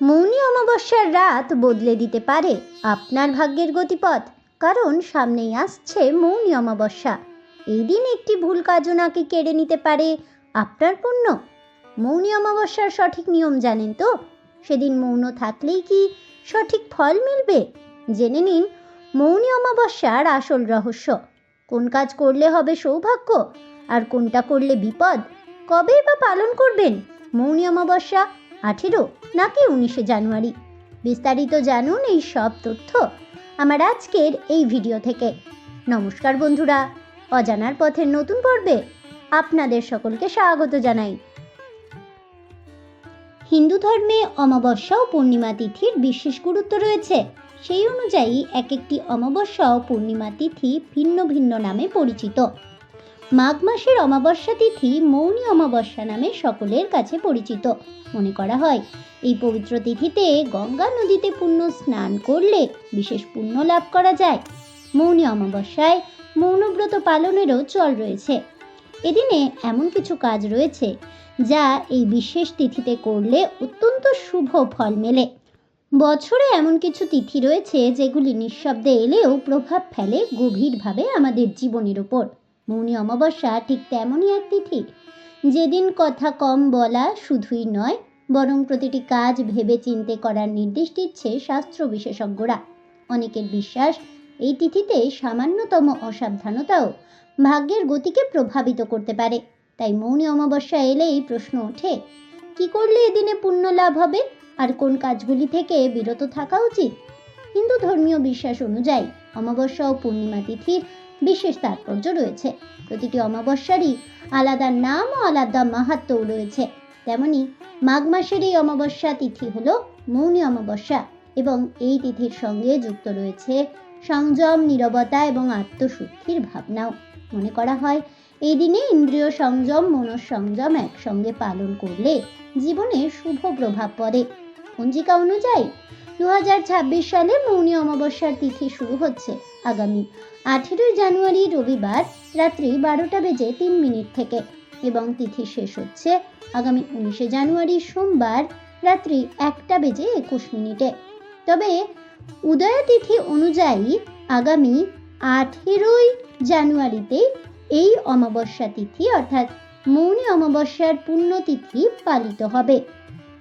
মৌনী অমাবস্যার রাত বদলে দিতে পারে আপনার ভাগ্যের গতিপথ, কারণ সামনেই আসছে মৌনী অমাবস্যা। এই দিন একটি ভুল কাজও নাকি কেড়ে নিতে পারে আপনার পুণ্য। মৌনী অমাবস্যার সঠিক নিয়ম জানেন তো? সেদিন মৌন থাকলেই কি সঠিক ফল মিলবে? জেনে নিন, মৌনী অমাবস্যার আসল রহস্য। কোন কাজ করলে হবে সৌভাগ্য, আর কোনটা করলে বিপদ? কবে বা পালন করবেন? মৌনী অমাবস্যা আঠেরো নাকি উনিশে জানুয়ারি? বিস্তারিত জানুন এই সব তথ্য আমার আজকের এই ভিডিও থেকে। নমস্কার বন্ধুরা, অজানার পথের নতুন পর্বে আপনাদের সকলকে স্বাগত জানাই। হিন্দু ধর্মে অমাবস্যা ও পূর্ণিমা তিথির বিশেষ গুরুত্ব রয়েছে। সেই অনুযায়ী এক একটি অমাবস্যা ও পূর্ণিমা তিথি ভিন্ন ভিন্ন নামে পরিচিত। মাঘ মাসের অমাবস্যা তিথি মৌনী অমাবস্যা নামে সকলের কাছে পরিচিত। মনে করা হয়, এই পবিত্র তিথিতে গঙ্গা নদীতে পুণ্য স্নান করলে বিশেষ পুণ্য লাভ করা যায়। মৌনী অমাবস্যায় মৌনব্রত পালনেরও চল রয়েছে। এদিনে এমন কিছু কাজ রয়েছে, যা এই বিশেষ তিথিতে করলে অত্যন্ত শুভ ফল মেলে। বছরে এমন কিছু তিথি রয়েছে, যেগুলি নিঃশব্দে এলেও প্রভাব ফেলে গভীরভাবে আমাদের জীবনের ওপর। মৌনী অমাবস্যা ঠিক তেমনই এক তিথি যেদিন কথা কম বলা শুধুই নয়, বরং প্রতিটি কাজ ভেবে চিন্তে করার নির্দেশ দিচ্ছে শাস্ত্র বিশেষজ্ঞরা। অনেকের বিশ্বাস, এই তিথিতে সামান্যতম অসাবধানতাও ভাগ্যের গতিকে প্রভাবিত করতে পারে। তাই মৌনী অমাবস্যা এলেই প্রশ্ন ওঠে, কি করলে এদিনে পুণ্য লাভ হবে? আর কোন কাজগুলি থেকে বিরত থাকা উচিত? হিন্দু ধর্মীয় বিশ্বাস অনুযায়ী অমাবস্যা ও পূর্ণিমা তিথির বিশেষ তাৎপর্য রয়েছে। প্রতিটি অমাবস্যারই আলাদা নাম ও আলাদা মাহাত্ম্যও রয়েছে। তেমনি মাঘ মাসের এই অমাবস্যা তিথি হল মৌনী অমাবস্যা এবং এই তিথির সঙ্গে যুক্ত রয়েছে সংযম, নীরবতা এবং আত্মশুদ্ধির ভাবনাও। মনে করা হয়, এই দিনে ইন্দ্রিয় সংযম, মনঃসংযম একসঙ্গে পালন করলে জীবনে শুভ প্রভাব পড়ে। পঞ্জিকা অনুযায়ী দু হাজার ছাব্বিশ সালে মৌনি অমাবস্যার তিথি শুরু হচ্ছে আগামী আঠেরোই জানুয়ারি রবিবার রাত্রি বারোটা বেজে তিন মিনিট থেকে এবং তিথি শেষ হচ্ছে আগামী উনিশে জানুয়ারি সোমবার রাত্রি একটা বেজে একুশ মিনিটে। তবে উদয় তিথি অনুযায়ী আগামী আঠেরোই জানুয়ারিতে এই অমাবস্যা তিথি অর্থাৎ মৌনী অমাবস্যার পুণ্যতিথি পালিত হবে।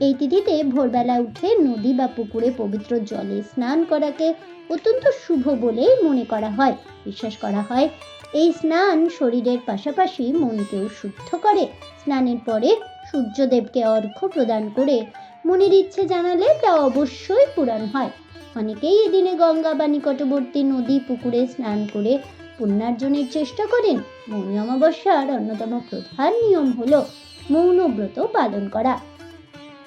এই তিথিতে ভোরবেলা উঠে নদী বা পুকুরে পবিত্র জলে স্নান করাকে অত্যন্ত শুভ বলেই মনে করা হয়। বিশ্বাস করা হয়, এই স্নান শরীরের পাশাপাশি মনকেও শুদ্ধ করে। স্নানের পরে সূর্যদেবকে অর্ঘ্য প্রদান করে মনের ইচ্ছে জানালে তা অবশ্যই পূরণ হয়। অনেকেই এদিনে গঙ্গা বা নিকটবর্তী নদী পুকুরে স্নান করে পুণ্যার্জনের চেষ্টা করেন। মৌনী অমাবস্যার অন্যতম প্রধান নিয়ম হলো মৌনব্রত পালন করা।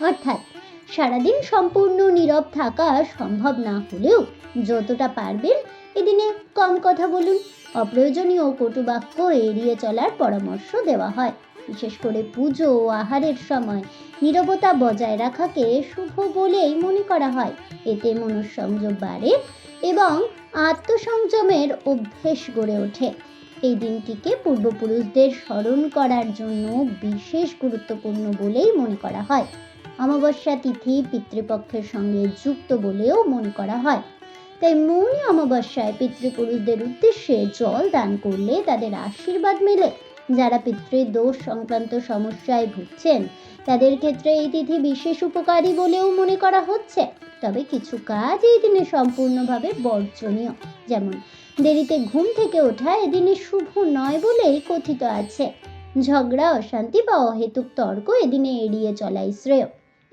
অর্থাৎ সারাদিন সম্পূর্ণ নীরব থাকা সম্ভব না হলেও যতটা পারবেন এদিনে কম কথা বলুন। অপ্রয়োজনীয় কটুবাক্য এড়িয়ে চলার পরামর্শ দেওয়া হয়। বিশেষ করে পুজো ও আহারের সময় নীরবতা বজায় রাখাকে শুভ বলেই মনে করা হয়। এতে মনঃসংযোগ বাড়ে এবং আত্মসংযমের অভ্যেস গড়ে ওঠে। এই দিনটিকে পূর্বপুরুষদের স্মরণ করার জন্য বিশেষ গুরুত্বপূর্ণ বলেই মনে করা হয়। অমাবস্যা তিথি পিতৃপক্ষের সঙ্গে যুক্ত বলেও মনে করা হয়। তাই মৌনী অমাবস্যায় পিতৃপুরুষদের উদ্দেশ্যে জল দান করলে তাদের আশীর্বাদ মেলে। যারা পিতৃ দোষ সংক্রান্ত সমস্যায় ভুগছেন, তাদের ক্ষেত্রে এই তিথি বিশেষ উপকারী বলেও মনে করা হচ্ছে। তবে কিছু কাজ এই দিনে সম্পূর্ণভাবে বর্জনীয়। যেমন, দেরিতে ঘুম থেকে ওঠা এদিনে শুভ নয় বলেই কথিত আছে। ঝগড়া, অশান্তি বা অহেতুক তর্ক এদিনে এড়িয়ে চলাই শ্রেয়।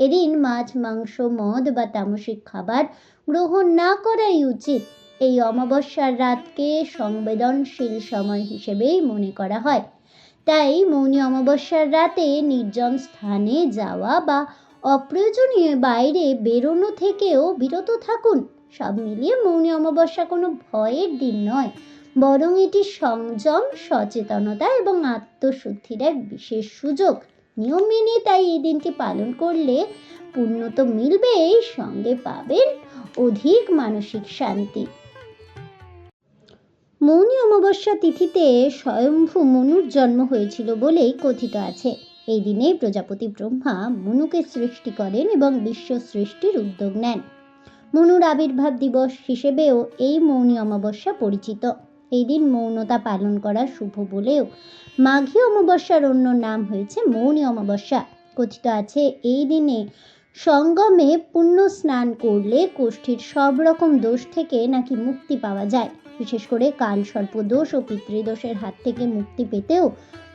এদিন মাছ, মাংস, মদ বা তামসিক খাবার গ্রহণ না করাই উচিত। এই অমাবস্যার রাতকে সংবেদনশীল সময় হিসেবেই মনে করা হয়। তাই মৌনি অমাবস্যার রাতে নির্জন স্থানে যাওয়া বা অপ্রয়োজনীয় বাইরে বেরোনো থেকেও বিরত থাকুন। সব মিলিয়ে মৌনি অমাবস্যা কোনো ভয়ের দিন নয়, বরং এটি সংযম, সচেতনতা এবং আত্মশুদ্ধির এক বিশেষ সুযোগ। নিয়ম মেনে তাই এই দিনটি পালন করলে পুণ্য তো মিলবেই, সঙ্গে পাবেন অধিক মানসিক শান্তি। মৌনী অমাবস্যা তিথিতে স্বয়ম্ভু মনুর জন্ম হয়েছিল বলেই কথিত আছে। এই দিনে প্রজাপতি ব্রহ্মা মনুকে সৃষ্টি করেন এবং বিশ্ব সৃষ্টির উদ্যোগ নেন। মনুর আবির্ভাব দিবস হিসেবেও এই মৌনী অমাবস্যা পরিচিত। এই দিন মৌনতা পালন করা শুভ বলেও মাঘী অমাবস্যার অন্য নাম হয়েছে মৌনী অমাবস্যা। কথিত আছে, এই দিনে সঙ্গমে পুণ্য স্নান করলে কোষ্ঠীর সব রকম দোষ থেকে নাকি মুক্তি পাওয়া যায়। বিশেষ করে কাল সর্প দোষ ও পিতৃদোষের হাত থেকে মুক্তি পেতেও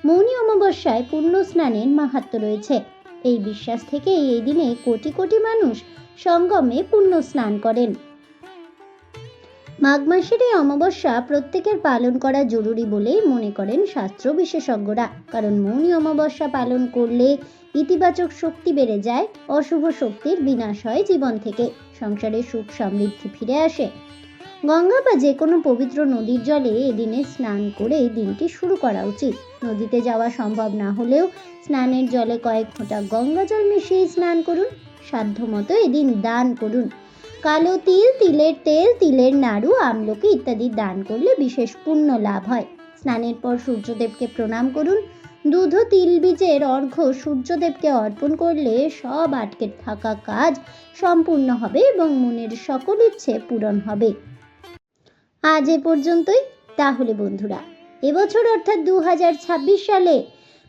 মৌনী অমাবস্যায় পুণ্য স্নানের মাহাত্ম রয়েছে। এই বিশ্বাস থেকে এই দিনে কোটি কোটি মানুষ সঙ্গমে পুণ্য স্নান করেন। মাঘ মাসের এই অমাবস্যা প্রত্যেকের পালন করা জরুরি বলেই মনে করেন শাস্ত্র বিশেষজ্ঞরা। কারণ মৌনী অমাবস্যা পালন করলে ইতিবাচক শক্তি বেড়ে যায়, অশুভ শক্তির বিনাশ হয় জীবন থেকে, সংসারে সুখ সমৃদ্ধি ফিরে আসে। গঙ্গা বা যে কোনো পবিত্র নদীর জলে এদিনে স্নান করে দিনটি শুরু করা উচিত। নদীতে যাওয়া সম্ভব না হলেও স্নানের জলে কয়েক ফোঁটা গঙ্গা জল মিশিয়ে স্নান করুন। সাধ্যমতো এদিন দান করুন। কালো তিল, তিলের তেল, তিলের নাড়ু, আমলকি ইত্যাদি দান করলে বিশেষ পুণ্য লাভ হয়। স্নানের পর সূর্যদেবকে প্রণাম করুন। দুধ তিল বীজের অর্ঘ্য সূর্যদেবকে অর্পণ করলে সব আটকে থাকা কাজ সম্পূর্ণ হবে এবং মনের সকল ইচ্ছে পূরণ হবে। আজ এ পর্যন্তই। তাহলে বন্ধুরা এবছর অর্থাৎ দু হাজার ছাব্বিশ সালে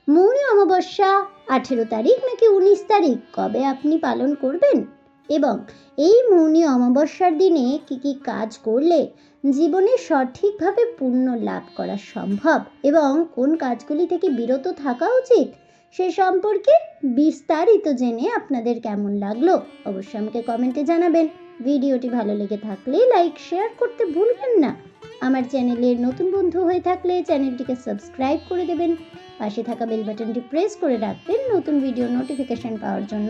মৌনী অমাবস্যা, আঠেরো তারিখ নাকি উনিশ তারিখ, কবে আপনি পালন করবেন? এবং এই মৌনী অমাবস্যার দিনে কি কি কাজ করলে জীবনে সঠিকভাবে পূর্ণ লাভ করা সম্ভব এবং কোন কাজগুলি থেকে বিরত থাকা উচিত সে সম্পর্কে বিস্তারিত জেনে আপনাদের কেমন লাগল অবশ্যই আমাকে কমেন্টে জানাবেন। ভিডিওটি ভালো লেগে থাকলে লাইক শেয়ার করতে ভুলবেন না। আমার চ্যানেলের নতুন বন্ধু হয়ে থাকলে চ্যানেলটিকে সাবস্ক্রাইব করে দেবেন। পাশে থাকা বেল বাটনটি প্রেস করে রাখবেন নতুন ভিডিও নোটিফিকেশন পাওয়ার জন্য।